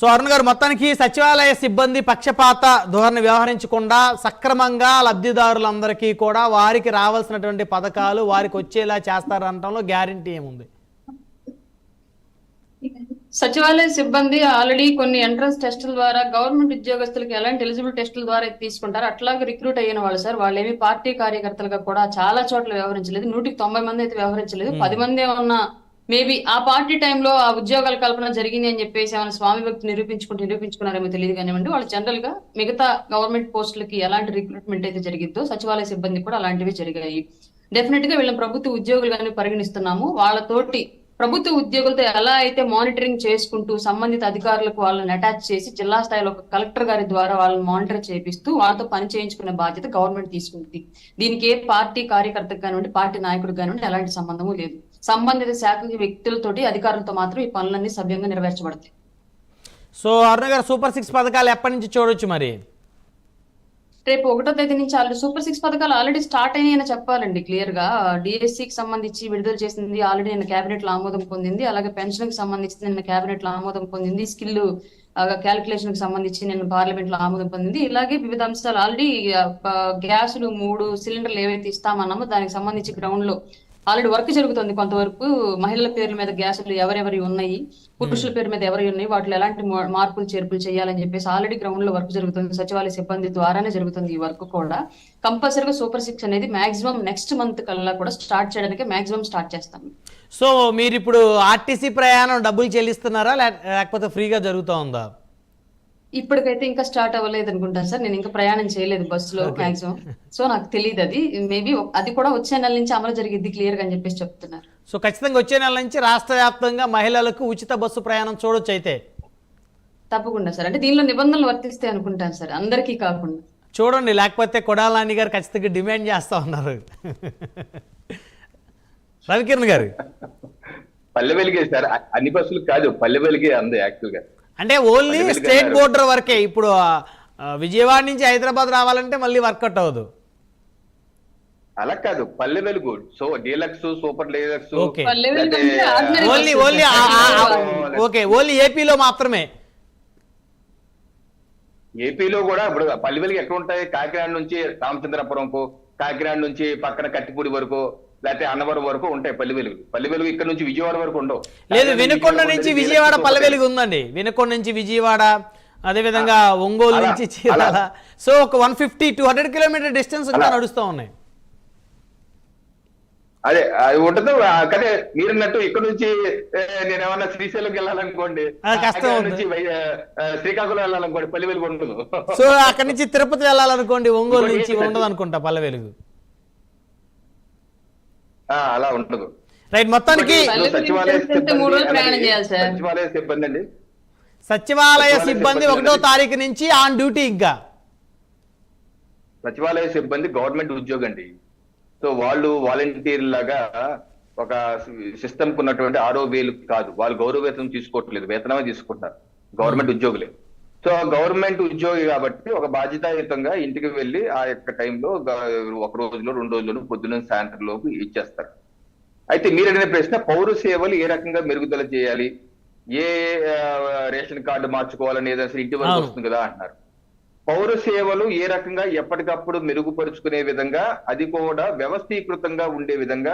So Arun గారు మొత్తానికి సచివాలయ సిబ్బంది పక్షపాత ధోరణి వ్యవహరించకుండా సక్రమంగా లబ్ధిదారులందరికీ కూడా వారికి రావాల్సినటువంటి పథకాలు వారికి వచ్చేలా చేస్తారనటంలో గ్యారంటీ ఏముంది? సచివాలయ సిబ్బంది ఆల్రెడీ కొన్ని ఎంట్రన్స్ టెస్టుల ద్వారా గవర్నమెంట్ ఉద్యోగస్తులకు ఎలాంటి ఎలిజిబుల్ టెస్టుల ద్వారా తీసుకుంటారు. అట్లాగే రిక్రూట్ అయిన వాళ్ళు సార్ వాళ్ళు ఏమి పార్టీ కార్యకర్తలుగా కూడా చాలా చోట్ల వ్యవహరించలేదు. నూటికి తొంభై మంది అయితే వ్యవహరించలేదు. పది మంది ఉన్న మేబీ ఆ పార్టీ టైంలో ఆ ఉద్యోగాల కల్పన జరిగింది అని చెప్పేసి ఏమైనా స్వామి భక్తి నిరూపించుకుంటూ నిరూపించుకున్నారేమో తెలియదు కానివ్వండి వాళ్ళు జనరల్గా మిగతా గవర్నమెంట్ పోస్టులకి ఎలాంటి రిక్రూట్మెంట్ అయితే జరిగిందో సచివాలయ సిబ్బంది కూడా అలాంటివి జరిగాయి. డెఫినెట్గా వీళ్ళని ప్రభుత్వ ఉద్యోగులుగానే పరిగణిస్తున్నాము. వాళ్ళతోటి ప్రభుత్వ ఉద్యోగులతో ఎలా అయితే మానిటరింగ్ చేసుకుంటూ సంబంధిత అధికారులకు వాళ్ళని అటాచ్ చేసి జిల్లా స్థాయిలో ఒక కలెక్టర్ గారి ద్వారా వాళ్ళని మానిటర్ చేపిస్తూ వాళ్ళతో పని చేయించుకునే బాధ్యత గవర్నమెంట్ తీసుకుంటుంది దీనికి ఏ పార్టీ కార్యకర్తకు కానివ్వండి పార్టీ నాయకుడు కానివ్వండి ఎలాంటి సంబంధము లేదు. సంబంధిత శాఖ వ్యక్తులతోటి అధికారులతో మాత్రం ఈ పనులన్నీ సవ్యంగా నెరవేర్చబడతాయి. సో అరుణ్ సూపర్ సిక్స్ పథకాలు ఎప్పటి నుంచి చూడొచ్చు మరి? రేపు ఒకటో తేదీ నుంచి ఆల్రెడీ సూపర్ సిక్స్ పథకాలు ఆల్రెడీ స్టార్ట్ అయినాయని చెప్పాలండి క్లియర్గా డిఎస్సి కి సంబంధించి విడుదల చేసింది ఆల్రెడీ నిన్న కేబినెట్లో ఆమోదం పొందింది అలాగే పెన్షన్కి సంబంధించి నిన్న కేబినెట్లో ఆమోదం పొందింది స్కిల్ క్యాలిక్యులేషన్కి సంబంధించి నిన్న పార్లమెంట్లో ఆమోదం పొందింది. ఇలాగే వివిధ అంశాలు ఆల్రెడీ గ్యాసులు మూడు సిలిండర్లు ఏవైతే ఇస్తామన్నామో దానికి సంబంధించి గ్రౌండ్లో ఆల్రెడీ వర్క్ జరుగుతుంది కొంతవరకు. మహిళల పేర్ల మీద గ్యాసులు ఎవరెవరి ఉన్నాయి? పురుషుల పేరు మీద ఎవరి ఉన్నాయి? వాటిలో ఎలాంటి మార్పులు చేర్పులు చేయాలని చెప్పేసి ఆల్రెడీ గ్రౌండ్లో వర్క్ జరుగుతుంది. సచివాలయ సిబ్బంది ద్వారానే జరుగుతుంది ఈ వర్క్ కూడా. కంపల్సరీగా సూపర్ సిక్స్ అనేది మాక్సిమం నెక్స్ట్ మంత్ కల్లా కూడా స్టార్ట్ చేయడానికి మాక్సిమం స్టార్ట్ చేస్తాం. సో మీరు ఇప్పుడు ఆర్టీసీ ప్రయాణం డబ్బులు చెల్లిస్తున్నారా? లేకపోతే ఫ్రీగా జరుగుతూ ఉందా? ఇప్పటికైతే ఇంకా స్టార్ట్ అవ్వలేదు అనుకుంటాను సార్. నేను ఇంకా ప్రయాణం చేయలేదు బస్సులో మాక్సిమం సో నాకు తెలియదు అది. మేబీ అది కూడా వచ్చే నెల నుంచి అమలు జరిగిద్ది క్లియర్గా అని చెప్పేసి చెప్తున్నారు. సో ఖచ్చితంగా వచ్చే నెల నుంచి రాష్ట్ర వ్యాప్తంగా మహిళలకు ఉచిత బస్సు ప్రయాణం చూడొచ్చు అయితే? తప్పకుండా సార్. అంటే దీనిలో నిబంధనలు వర్తిస్తాయి అనుకుంటాను సార్. అందరికీ కాకుండా. చూడండి లేకపోతే కొడాలాని గారు ఖచ్చితంగా డిమాండ్ చేస్తూ ఉన్నారు. రవికిరణ్ గారు. పల్లె వెలిగే సార్. అన్ని బస్సులు కాదు పల్లె వెలిగే అంది యాక్చువల్గా అంటే ఓన్లీ స్టేట్. బోర్డర్ వరకే. ఇప్పుడు విజయవాడ నుంచి హైదరాబాద్ రావాలంటే మళ్ళీ వర్కౌట్ అవ్వదు. అలా కాదు. Palle Velugu. So deluxe super deluxe only only okay. Only ఏపీలో మాత్రమే. ఏపీలో కూడా ఇప్పుడు పల్లె వెలుగు ఎక్కడ ఉంటాయి? కాకినాడ నుంచి రామచంద్రపురంకు కాకినాడ నుంచి పక్కన కట్టిపూడి వరకు. లేకపోతే అన్నవరం వరకు ఉంటాయి పల్లె వెలుగు పల్లె వెలుగు ఇక్కడ నుంచి విజయవాడ వరకు ఉండవు. లేదు వినుకొండ నుంచి విజయవాడ పల్లె. వెలుగు ఉందండి. వినుకొండ నుంచి విజయవాడ అదేవిధంగా ఒంగోలు అలా, నుంచి చీరాల. సో ఒక one fifty two hundred kilometer distance. నడుస్తూ ఉన్నాయి. అదే అది ఉండదు ఆ, కానీ మీరన్నట్టు ఇక్కడ నుంచి నేను ఏమన్నా శ్రీశైలంకి వెళ్ళాలనుకోండి. నుంచి శ్రీకాకుళం వెళ్ళాలనుకోండి పల్లె వెలుగు ఉండదు. సో అక్కడి నుంచి తిరుపతి వెళ్ళాలనుకోండి ఒంగోలు నుంచి ఉండదు అనుకుంటా పల్లె వెలుగు అలా ఉండదు. రైట్ మొత్తానికి సచివాలయ సిబ్బంది రోజులు ప్రయాణం అలాగే చేయాలి సార్. సచివాలయ సిబ్బంది అండి? సచివాలయ సిబ్బంది ఒకటో తారీఖు నుంచి ఆన్ డ్యూటీ ఇంకా. సచివాలయ సిబ్బంది గవర్నమెంట్ ఉద్యోగం అండి. సో వాళ్ళు వాలంటీర్ లాగా ఒక సిస్టమ్ ఉన్నటువంటి ఆరో వేలు కాదు. వాళ్ళు గౌరవ వేతనం తీసుకోవట్లేదు. వేతనమే తీసుకుంటున్నారు. గవర్నమెంట్ ఉద్యోగులే. సో గవర్నమెంట్ ఉద్యోగి కాబట్టి ఒక బాధ్యతాయుతంగా ఇంటికి వెళ్ళి ఆ యొక్క టైంలో ఒక రోజులో రెండు రోజులు పొద్దున్న సాయంత్రం లోపు ఇచ్చేస్తారు. అయితే మీరు అడిగిన ప్రశ్న పౌర సేవలు ఏ రకంగా మెరుగుదల చేయాలి? ఏ రేషన్ కార్డు మార్చుకోవాలని ఏదైనా సరే ఇంటి వరకు. వస్తుంది కదా అంటున్నారు. పౌర సేవలు ఏ రకంగా ఎప్పటికప్పుడు మెరుగుపరుచుకునే విధంగా అది కూడా వ్యవస్థీకృతంగా ఉండే విధంగా